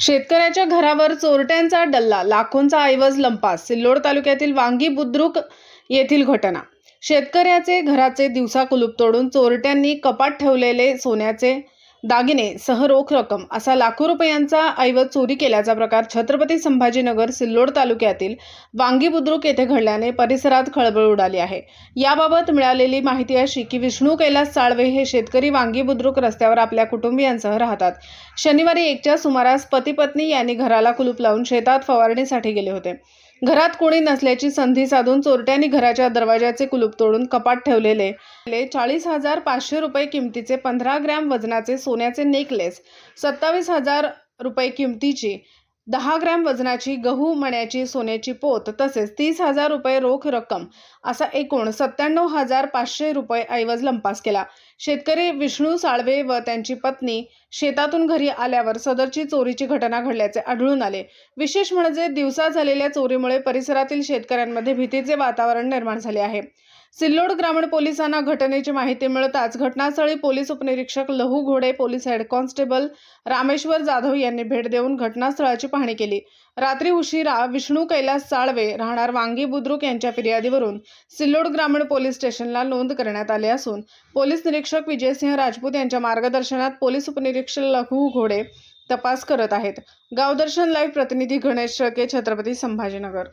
शेतकऱ्याच्या घरावर चोरट्यांचा डल्ला लाखोंचा ऐवज लंपास सिल्लोड तालुक्यातील वांगी बुद्रुक येथील घटना. शेतकऱ्याचे घराचे दिवसा कुलूप तोडून चोरट्यांनी कपाट ठेवलेले सोन्याचे दागिने सह रोख रक्कम असा लाखो रुपयांचा ऐवज चोरी केल्याचा प्रकार छत्रपती संभाजीनगर सिल्लोड तालुक्यातील वांगी बुद्रुक येथे घडल्याने परिसरात खळबळ उडाली आहे. याबाबत मिळालेली माहिती अशी की विष्णू कैलास साळवे हे शेतकरी वांगी बुद्रुक रस्त्यावर आपल्या कुटुंबियांसह राहतात. शनिवारी एकच्या सुमारास पती पत्नी यांनी घराला कुलूप लावून शेतात फवारणीसाठी गेले होते. घरात कोणी नसल्याची संधी साधून चोरट्यांनी घराच्या दरवाजाचे कुलूप तोडून कपाट ठेवलेले. चाळीस हजार पाचशे रुपये किमतीचे पंधरा ग्रॅम वजनाचे सोन्याचे नेकलेस. सत्तावीस हजार रुपये किमतीची. दहा ग्रॅम वजनाची गहू मण्याची सोन्याची पोत तसेच तीस हजार रुपये रोख रक्कम असा एकूण सत्त्याण्णव हजार पाचशे रुपये ऐवज लंपास केला. शेतकरी विष्णू साळवे व त्यांची पत्नी शेतातून घरी आल्यावर सदरची चोरीची घटना घडल्याचे आढळून आले. विशेष म्हणजे दिवसा झालेल्या चोरीमुळे परिसरातील शेतकऱ्यांमध्ये भीतीचे वातावरण निर्माण झाले आहे. सिल्लोड ग्रामीण पोलिसांना घटनेची माहिती मिळताच घटनास्थळी पोलीस उपनिरीक्षक Lahu Ghode police head constable Rameshwar Jadhav यांनी भेट देऊन घटनास्थळाची पाहणी केली. रात्री उशिरा विष्णू कैलास साळवे राहणार वांगी बुद्रुक यांच्या फिर्यादीवरून सिल्लोड ग्रामीण पोलीस स्टेशनला नोंद करण्यात आली असून पोलीस निरीक्षक विजयसिंह राजपूत यांच्या मार्गदर्शनात पोलीस उपनिरीक्षक लहू घोडे तपास करत आहेत. गावदर्शन लाईव्ह प्रतिनिधी गणेश शेळके छत्रपती संभाजीनगर.